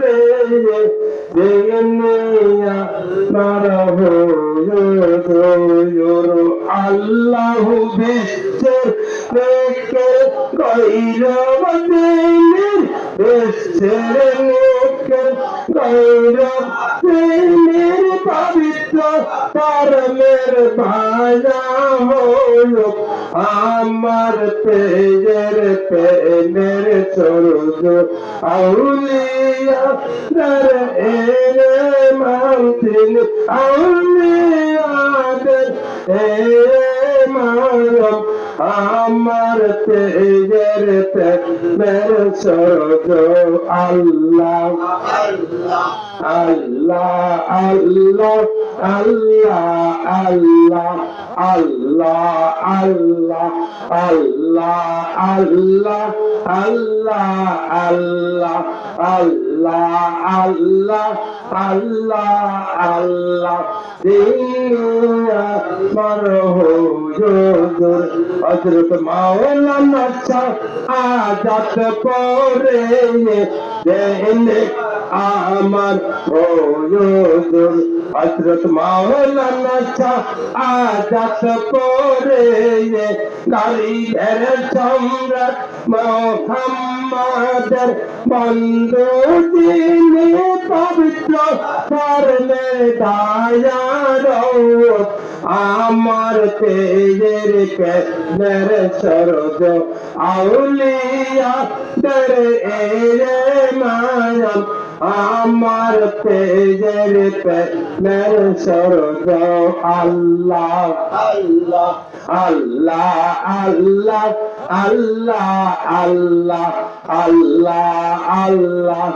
bebe Degene ya marahu yoro Allahu bitir Bekir gayrı vadelir Bestirin গৈরবদিনের পবিত্র পরমের ভাজা হলো আমার পেজের পেনের সরুজ আউলিয়া এরে মান্তিন আউলিয়াদের এরে মারম আমার পেজের পেনের সরুজ আল্লাহ আল্লাহ আল্লাহ আল্লাহ আল্লাহ আল্লাহ আল্লাহ আল্লাহ আল্লাহ আল্লাহ আল্লাহ আল্লাহ আল্লাহ আল্লাহ দিয়া মরহুজুর হযরত মাওলানা শাহ আজাদ পরে দেনে আমার হুজুর। হযরত মাওলানা শাহ আজাদ পরে গালিবের সম্রাট মোহাম্মদের বন্ধু তিনি পবিত্র, ধর্মে দায়ার আমার তেজের পেনের সরজ আউলিয়া দের এরে মায়াম। আমার তেজের পেনের সরজ আল্লাহ। আল্লাহ। আল্লাহ আল্লাহ আল্লাহ আল্লাহ আল্লাহ আল্লাহ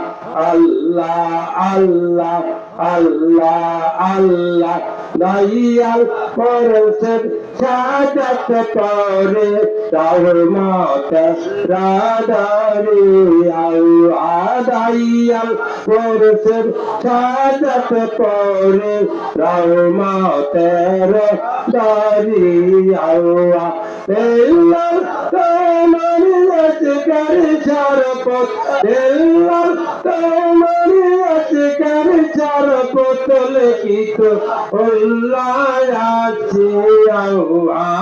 আল্লাহ আল্লাহ আল্লাহ আল্লাহ দয়াল পরশের সাজাত পরে তাওর মত রাদারি আউ আদাইয়াল পরশের সাজাত পরে তাওর মতের দারি পাওয়া এল্লার তোমারি অধিকারি চারপথ। এল্লার তোমারি অধিকারি চারপথ লিখিত। উল্লায়াছি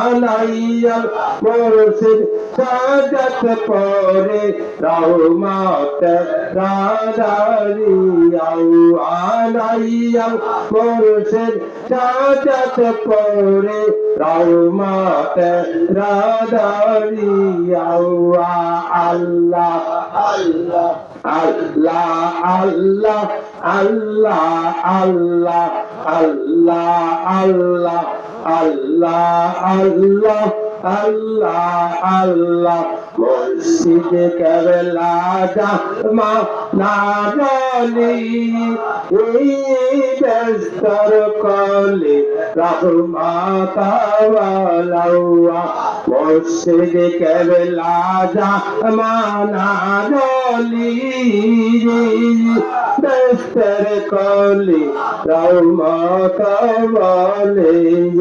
আলাইয়াল মুরসিদ। সাদাত পরে রাহমাত রাদারি আলাইয়াল মুরসিদ। সাদাত পরে রহমত রাদারি আল্লাহ আল্লাহ আল্লাহ আল্লাহ আল্লাহ আল্লাহ আল্লাহ আল্লাহ আল্লাহ আল্লাহ আল্লাহ আল্লাহ মুর্শিদ কেবলা মা নাগলি বেস্তর কলে رحمتا ولوا مرشد قبلا زمانا نولی دستر کولی رحمتا ولی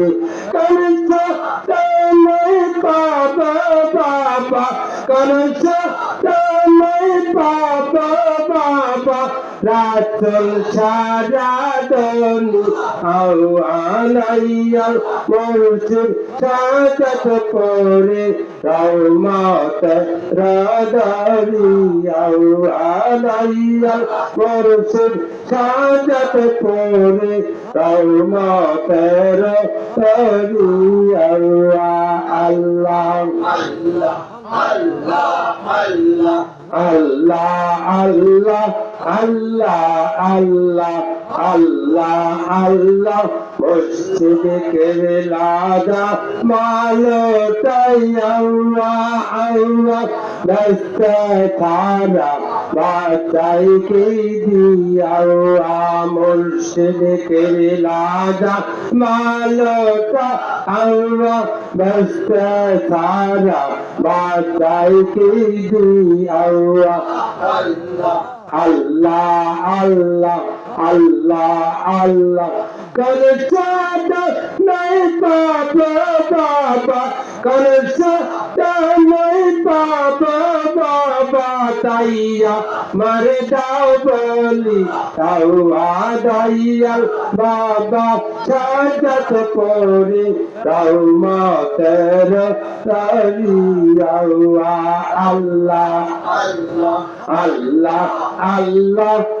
کرتا تمہیں بابا بابا کرتا تمہیں بابا بابا রাতল ছাড়া দনি আও আলাইয়াল মরসুল সাদাত করে দাও মাত রাদারি আও আলাইয়াল মরসুল সাদাত করে দাও মাত রাদারি আল্লাহ আল্লাহ। আল্লাহ আল্লাহ আল্লাহ আল্লাহ আল্লাহ আল্লাহ মসজিদে কেবেলাদা মালতাই আল্লাহ আল্লাহ দস্তে তারা বাতাই কে আল্লাহ মুর্শিদে কেবেলাদা মালতা আল্লাহ দস্তে তারা বাতাই কি আল্লাহ আল্লাহ আল্লাহ আল্লাহ আল্লাহ। করে নাই বাবা বাবা করছাটা নাই বাবা বাবা তাইয়া মারে দাও বলি তাও আদাইয়াল বাবা সাজাত করে তাও মাতের তারিয়াও আল্লাহ আল্লাহ আল্লাহ আল্লাহ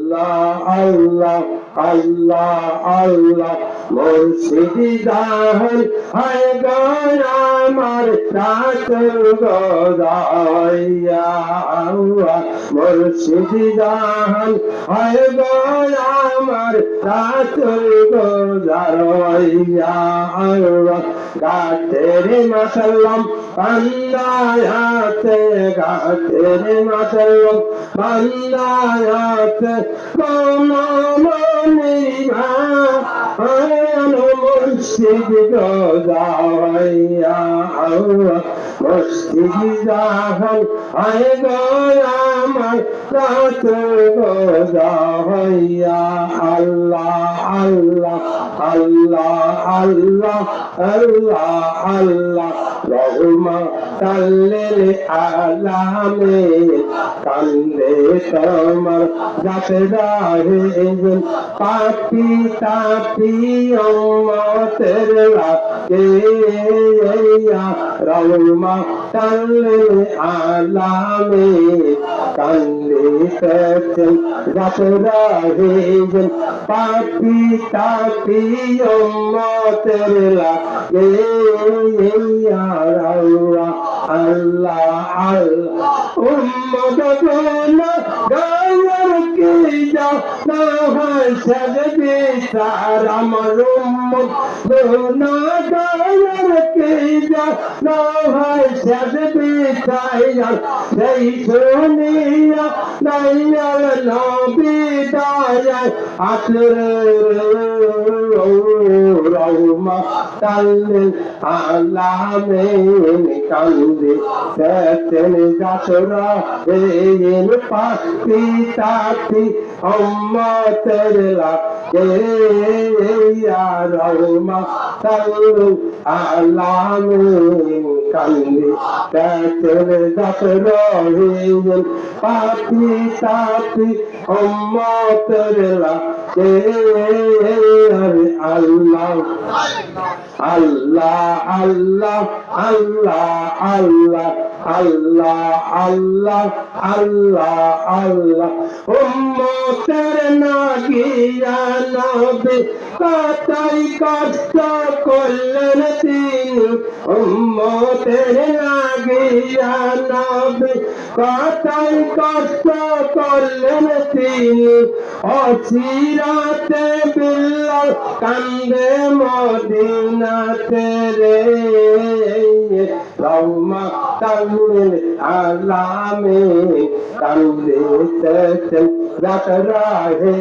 আল্লাহ আল্লাহ আল্লাহ আল্লাহ মুর্শিদি দাহন হায় গায় আমার রাতুল গদাইয়া আল্লাহ মুর্শিদি দাহন হায় গায় আমার রাতুল গদাইয়া আল্লাহ গাতের মাসাল্লাম বান্দায়াতে গাতের মাসাল্লাম বান্দায়াতে মসজিদ গাইয়া মসজিদ যাহল আয় গায়ামান রাত গাইয়া আল্লাহ আল্লাহ আল্লাহ আল্লাহ আল্লাহ আল্লাহ রহমা কাল্লে আলামে কান্দে তোমার যাতে দারেগুল পাপি তাপি অম্মতের লাগে রৌমা তাল্লিল আলামে কান্দে তেছেন যাত্রা হে পাপি তাপি অমতের লাকে আল্লাহ আল্লাহ আল্লাহ। উম্মত গোনা গায়র কে যা না হয় সাজবে সার আমার উম্মত গোনা গায়র কে যা না হয় বিদায়ার সেই শুনিয়া দয়াল না বিদায়ার আসর রৌমা কান্দে আলামে কান্দে সেতেন যাসরা এই পাতি তাতি উম্মতের লাকে ইয়া রহমা তাল্লিল আলামিন কান্দে। সেতেন যাসরা এইন পাখি তাতি উম্মতের লাকে আল্লাহ। আল্লাহ আল্লাহ আল্লাহ আল্লাহ আল্লাহ আল্লাহ আল্লাহ আল্লাহ। উম্মতের নাগিয়া নবী, কাতাই কষ্ট করলেন তিনি? উম্মতের নাগিয়া নবী, কাতাই কষ্ট করলেন তিনি? অচিরাতে বিল্লাল কান্দে মদিনাতে রে। রহমা তামিল আলামে কান্দে তেছেন রাত রাহে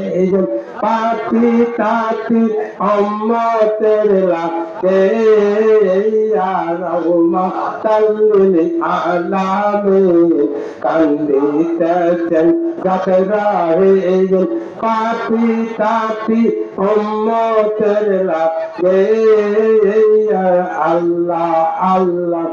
পাতি তাতি অম্মতের লাকে রহমা তামিল আলামে কান্দে রাত রাহে পাতি তাতি অম্মতের লাকে আল্লাহ আল্লাহ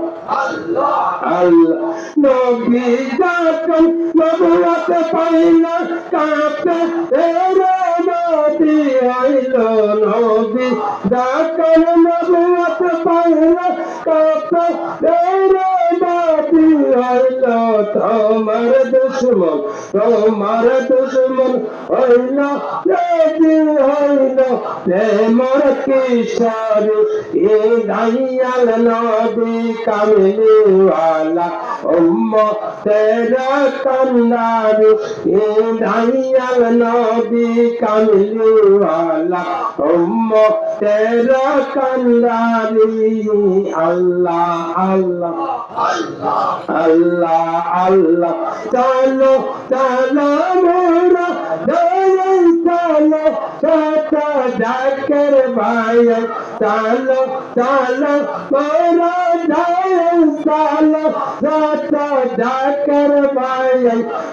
আল্লাহ। নবী যখন নবুয়ত পাইল কাঁপে এরে নবী হইল। নবী যখন নবুয়ত পাইল কাঁপে এরে নবী হইল। তোমার দুশ্মন তোমার দুশ্মন হইল নবী হইল প্রেমর কিশোর, এ দাইয়াল নবী কামিলিওয়ালা উম্ম তেরা কান্দারি এ দাইয়াল নবী কামিলিওয়ালা উম্ম তেরা কান্দারি আল্লাহ আল্লাহ আল্লাহ আল্লাহ চলো চলো ডাকের ভাই চলো চলো মোরা যায় চলো ছোট ডাকের ভাই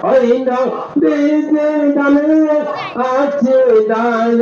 ওই না দিদি দানে আছে দয়াল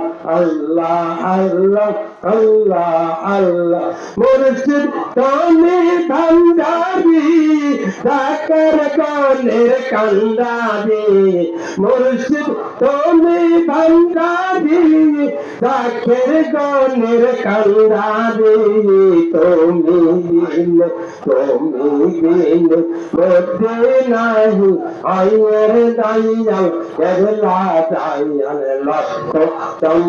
আল্লাহ আল্লাহ আল্লাহ আল্লাহ। মুর্শিদ তুমি ভান্ডারি ডাকর গনের কান্দারি মুর্শিদ তুমি ভান্ডারি ডাকের গনের কান্দারি তুমি বিন তুমি বিন মধ্যে নাহি আইয়ের দাইয়াল, কেবলা দাইয়াল লক্ষ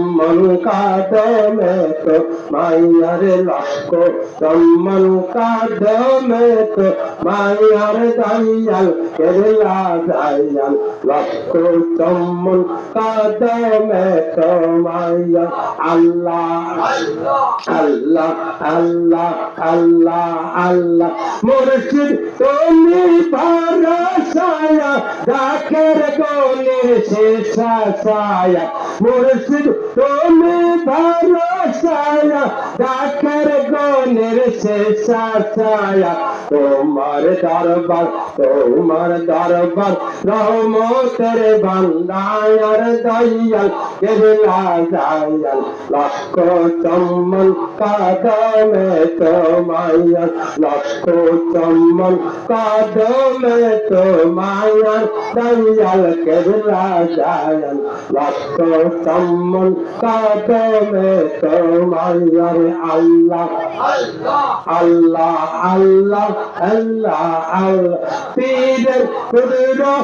সম্মন কাদমে তো মাইয়ার লক্ষ সম্মন কাদমে তো মাইয়ার দাইয়াল কেবলা দাইয়াল লক্ষ সম্মন কাদমে তো মাইয়া আল্লাহ আল্লাহ আল্লাহ আল্লাহ আল্লাহ। মুর্শিদ, তুমি পারাসায়া ডাকের গলির শেষা সায়া মুর্শিদ তুমি পারাসায়া ডাকের গলির শেষা সায়া তোমার দরবার তোমার দরবার, রহমতের বান্দায়ার দয়াল, কেবলা দয়াল লক্ষ চম্মন কাদমে তোমায়ার লক্ষ চম্মন কাদমে তোমায়ার দয়াল, কেবলা দয়াল লক্ষ চম্মন কাদমে তোমায়ার আল্লাহ। আল্লাহ আল্লাহ আল্লাহ। আল্লাহ পীরের কুদরো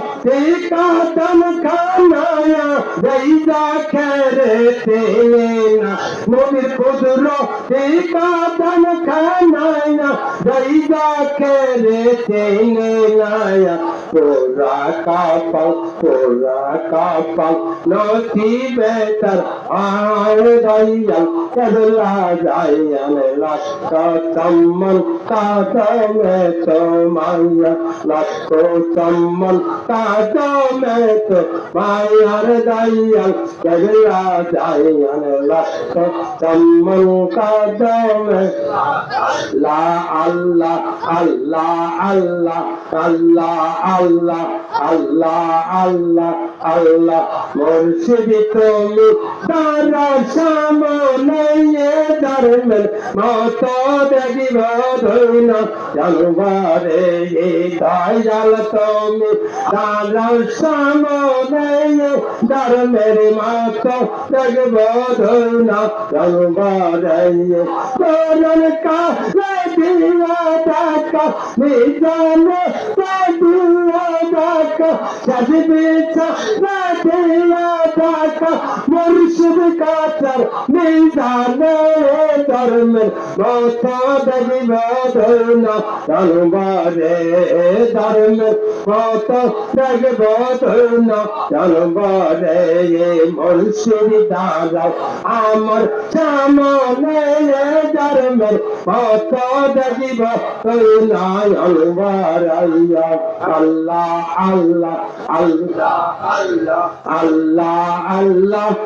কাদম খানায়া জাইদা খেরে তেনা নবীর কুদরো কাদম খানায়া জাইদা খেরে তেনা পোরা কাপাল পোরা বেতর আর দয়াল কদলা জায়ান লক্ষ চম্মন কাদমে তো মায়া লক্ষ চম্মন কাদমে তো মায়ার দয়াল কদলা জায়ান লক্ষ চম্মন কাদমে লা আল্লাহ আল্লাহ আল্লাহ আল্লাহ তারা সামনে ধর্মের মত দেখিব ধৈন জানুবারে দয়াল তুমি। তারা সামনে ধর্মের মত দেখব ধৈন জানুবারে তোরণ কালে দিবা ডাকা নিজান দিবা ডাকা সাজবে চা দিবা ডাকা মুর্শি gibi katar mizanı darımın Bota benim adına yanvarı darımın Bota benim adına yanvarı Mürşidi dağlar Amar çamaneye darımın Bota benim adına yanvarı Allah Allah Allah Allah Allah Allah Allah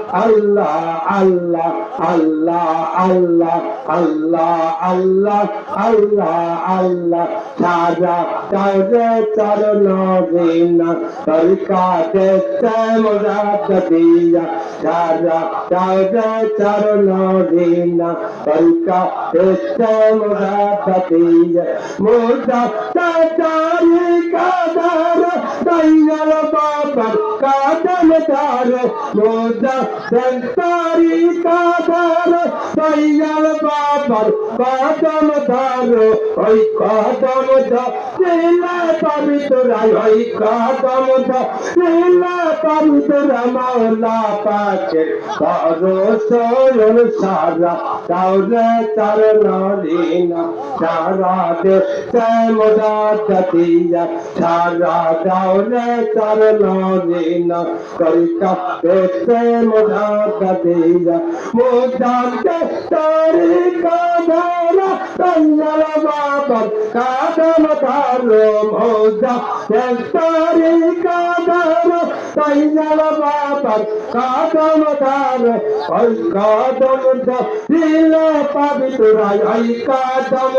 আল্লাহ আল্লাহ আল্লাহ আল্লাহ আল্লাহ আল্লাহ আল্লাহ আল্লাহ সাজা তারে চরণ দিনা তরিকা দেখতে মুরাদ দিয়া সাজা তারে চরণ দিনা তরিকা দেখতে মুরাদ দিয়া মুর্দা তারি কাদার দয়াল বাবার কাদম দার মুর্দা তারি কাদার দয়াল বাবার কদম ধরো ওই কদম লীলা পাবি তোরা ওই কদম লীলা পাবি তোরা মাওলা পাকের পরশোর সারা তাওরে তার নরিনা সারা দে তেমদা দিয়া সারা তাওরে তার নরিনা করিকা বেতে মোদা দিয়া মোদা দে তারি কাদারা কন্যা বাবা কাদামতা তারো দে তারি কাদারা কন্যাল বাবার কাদম তারো। ওই কাদম দিল পবিত্র ওই কাদম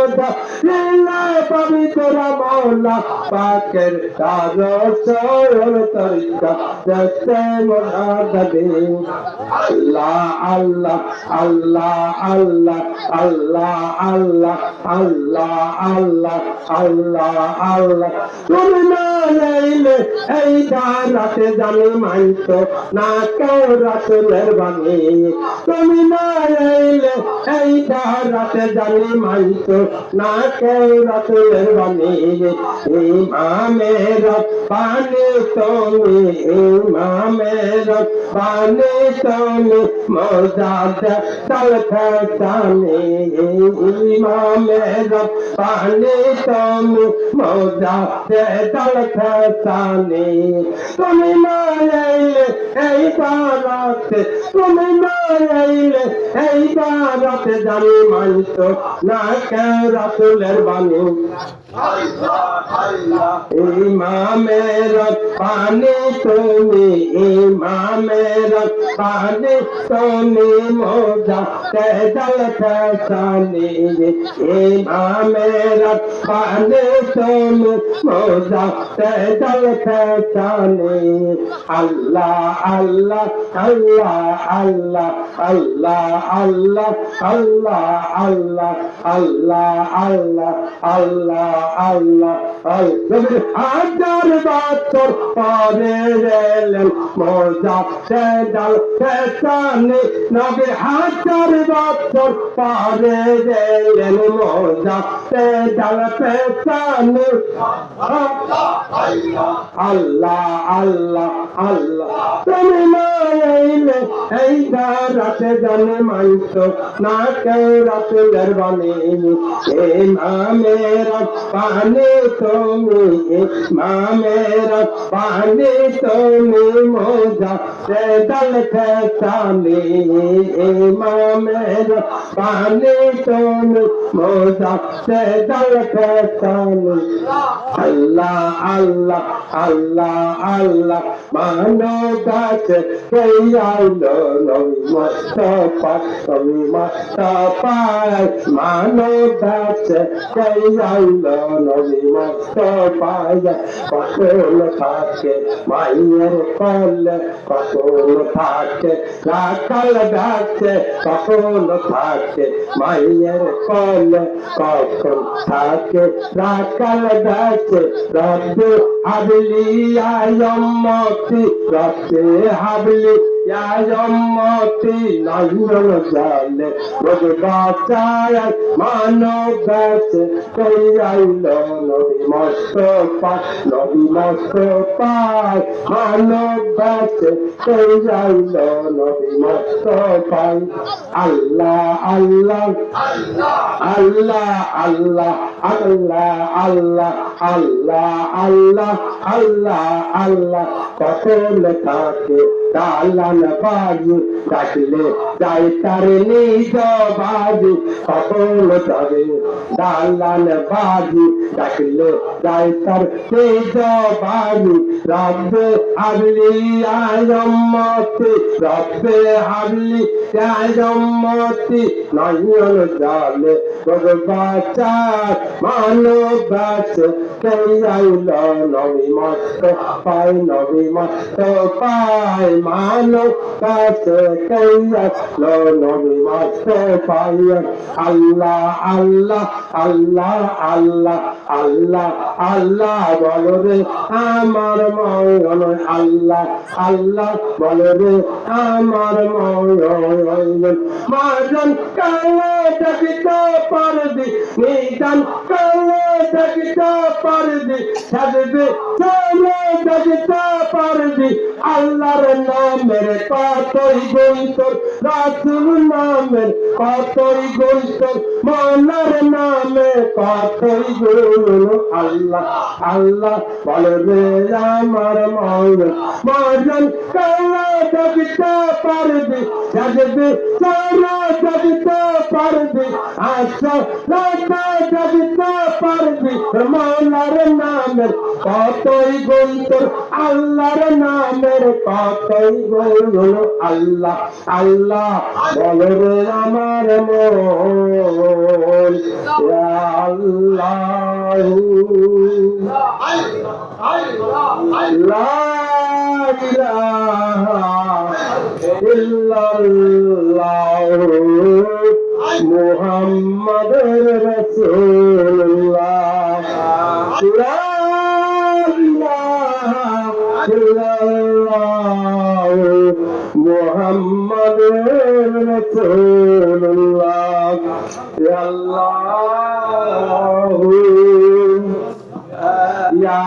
দিল পবিত্র মৌলা পাকের তারো সরল তরিকা দেখতে দে আল্লাহ আল্লাহ আল্লাহ আল্লাহ আল্লাহ আল্লাহ আল্লাহ আল্লাহ আল্লাহ। আল্লাহ তুমি না এলে এই রাতে জানি মাইত না কেউ রাসুলের বাণী তুমি না এলে এই রাতে জানি মাইত না কেউ রাসুলের বাণী ইমামের পানি তুমি ইমামের পানি তুমি মজাদে চল খানি ইমামের পানি তুমি মজাদে চল খানি তুমি এলে এই বারাতে তুমি এলে এই বারাতে জানি মানত না কে রাসুলের বাণী। ইমামের পানি তুমি, ইমামের পানি তুমি মোজা ইমামের পানি তুমি মোজা তেজল খানি আল্লাহ আল্লাহ আল্লাহ আল্লাহ আল্লাহ আল্লাহ আল্লাহ আল্লাহ আল্লাহ আল্লাহ আল্লাহ আল্লাহ হাজার বছর পরে এলেন মোজা সেদাল সেসানে নবী হাজার বছর পরে এলেন মোজা সেদাল সেসানে আল্লাহ আল্লাহ। আল্লাহ। তুমি না এলে এই রাতে জানে মাইত না কেউ রাতের বাণী ইমামের পানি তুমি ইমামের পানি তুমি মোজা, সে দল খেসানি ইমামের পানি তুমি মোজা, সে দল খেসানি আল্লাহ আল্লাহ আল্লাহ আল্লাহ মানো কাছে সেই আইলো নবী মোস্তফা নবী মোস্তফা মানো কাছে সেই আইলো নবী মোস্তফা পাথর থাকে মায়ের পালে পাথর থাকে রাখাল ডাকে কখন থাকে মায়ের পালে কখন থাকে রব্বে হাবলি? আয়ম্মতি নয়ন জালে রোজ বাঁচায় মানব গাছে কই আইল নবী মস্ত পায় নবী মস্ত পায় মানব গাছে কই আইল নবী মস্ত পায় আল্লাহ আল্লাহ আল্লাহ আল্লাহ আল্লাহ আল্লাহ। আল্লাহ আল্লাহ আল্লাহ আল্লাহ। কত লেখাকে দালান বাজু ডাকলে যাই তার নিজ বাজু কখন যাবে দালান বাজু। ডাকলে যাই তার নিজ বাজু, রব্বে হাবলি আয়ম্মতি রব্বে হাবলি আয়ম্মতি নয়ন জালে বাচার, মানব গাছে কে আইল নবী মস্ত পায়, নবী মস্ত পায়, মানব আল্লাহ আল্লাহ আল্লাহ আল্লাহ আল্লাহ আল্লাহ বলো রে আমার মঙ্গল আল্লাহ আল্লাহ বলো রে আমার মঙ্গল মাজন কালে দেখিতে পারবি নিদান কালে দেখিতে পারবি সাজবে চলে দেখিতে পারবি আল্লাহর নামের কতই গুন্তর রাসুল নামের কতই মনার নামে কতই গুণ আল্লাহ আল্লাহ বলে রে আমার মঙ্গল মজন কালে দেখিতে পারবি সাজবে চলে দেখিতে পারবি আচ্ছা রাতে দেখিতে আল্লাহর গুণ আল্লাহ। আল্লাহ বলে রে আমার মন। আল্লাহ। মুহাম্মাদুর রাসূলুল্লাহ। লা মুহাম্মাদুর রাসূলুল্লাহ ইয়া